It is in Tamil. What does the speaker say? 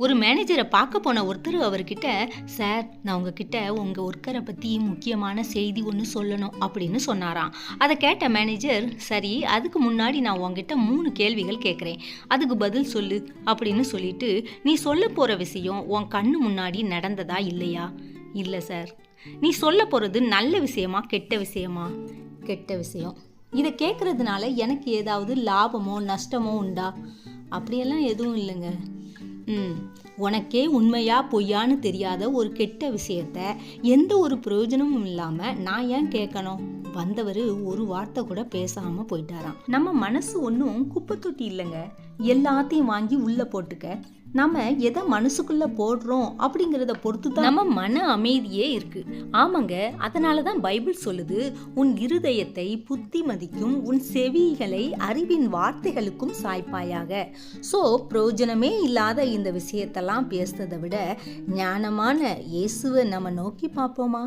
ஒரு மேனேஜரை பார்க்க போன ஒருத்தர் அவர்கிட்ட சார் நான் உங்ககிட்ட உங்கள் ஒர்க்கரை பற்றி முக்கியமான செய்தி ஒன்று சொல்லணும் அப்படின்னு சொன்னாராம். அதை கேட்ட மேனேஜர் சரி அதுக்கு முன்னாடி நான் உங்ககிட்ட மூணு கேள்விகள் கேட்குறேன் அதுக்கு பதில் சொல்லு அப்படின்னு சொல்லிட்டு நீ சொல்ல போகிற விஷயம் உன் கண்ணு முன்னாடி நடந்ததா இல்லையா? இல்லை சார். நீ சொல்ல போகிறது நல்ல விஷயமா கெட்ட விஷயமா? கெட்ட விஷயம். இதை கேட்குறதுனால எனக்கு ஏதாவது லாபமோ நஷ்டமோ உண்டா? அப்படியெல்லாம் எதுவும் இல்லைங்க. உனக்கே உண்மையா பொய்யான்னு தெரியாத ஒரு கெட்ட விஷயத்த எந்த ஒரு பிரயோஜனமும் இல்லாமல் நான் ஏன் கேட்கணும் வந்தவர் ஒரு வார்த்தை கூட பேசாம போயிட்டாராம். நம்ம மனசு ஒன்றும் குப்பை தொட்டி இல்லைங்க. எல்லாத்தையும் வாங்கி உள்ள போட்டுக்க. நம்ம எதை மனசுக்குள்ள போடுறோம் அப்படிங்கிறத பொறுத்து தான் நம்ம மன அமைதியே இருக்கு. ஆமாங்க அதனால தான் பைபிள் சொல்லுது உன் இருதயத்தை புத்திமதிக்கும் உன் செவிகளை அறிவின் வார்த்தைகளுக்கும் சாய்ப்பாயாக. ஸோ பிரயோஜனமே இல்லாத இந்த விஷயத்தெல்லாம் பேசுறதை விட ஞானமான இயேசுவை நம்ம நோக்கி பார்ப்போமா?